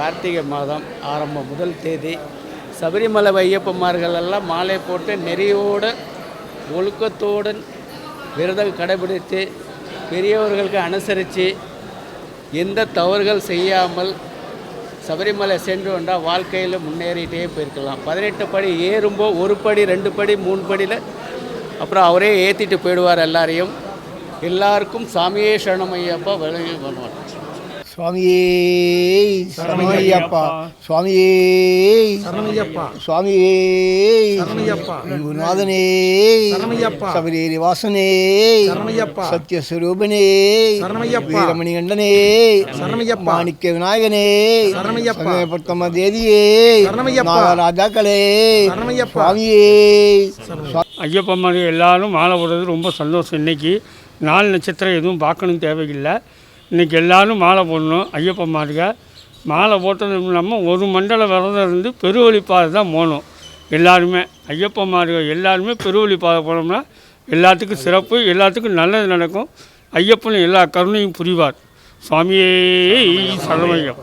கார்த்திகை மாதம் ஆரம்பம் முதல் தேதி. சபரிமலை ஐயப்பன்மார்கள் எல்லாம் மாலை போட்டு நெறியோடு ஒழுக்கத்தோடு விரதம் கடைபிடித்து பெரியவர்களுக்கு அனுசரித்து எந்த தவறுகள் செய்யாமல் சபரிமலை சென்று வந்தால் வாழ்க்கையில் முன்னேறிட்டே போயிருக்கலாம். பதினெட்டு படி ஏறும்போ ஒரு படி ரெண்டு படி மூணு படியில் அப்புறம் அவரே ஏற்றிட்டு போயிடுவார் எல்லாரையும். எல்லாருக்கும் சாமியே சரணம் ஐயப்பா வழங்கி பண்ணுவார் சுவாமியே சரணமையப்பா சுவாமியே சரணமையப்பா சுவாமியே சரணமையப்பா குருநாதனே சரணமையப்பா சபரேரி வாசனே சரணமையப்பா சத்யஸ்வரூபனே சரணமையப்பா வீரமணி கண்டனே சரணமையப்பா மாணிக்க விநாயகனே சரணமையப்பா பத்தம தேதியே சரணமையப்பா ராஜாக்களே சரணமையப்பா சுவாமியே. ஐயப்பம்மாரு எல்லாரும் மாலை போடுறது ரொம்ப சந்தோஷம். இன்றைக்கி நாலு நட்சத்திரம் எதுவும் பார்க்கணும் தேவையில்லை. இன்றைக்கி எல்லாரும் மாலை போடணும். ஐயப்பன் ஐயப்பம்மாருங்க மாலை போட்டது இல்லாமல் ஒரு மண்டல விரதம் இருந்து பெருவழிப்பாதை தான் போகணும். எல்லாருமே. ஐயப்பன் ஐயப்பம்மாருங்க எல்லாருமே பெருவழிப்பாதை போனோம்னா எல்லாத்துக்கும் சிறப்பு எல்லாத்துக்கும் நல்லது நடக்கும். ஐயப்பன் எல்லா கருணையும் புரிவார். சுவாமியே சரணமையம்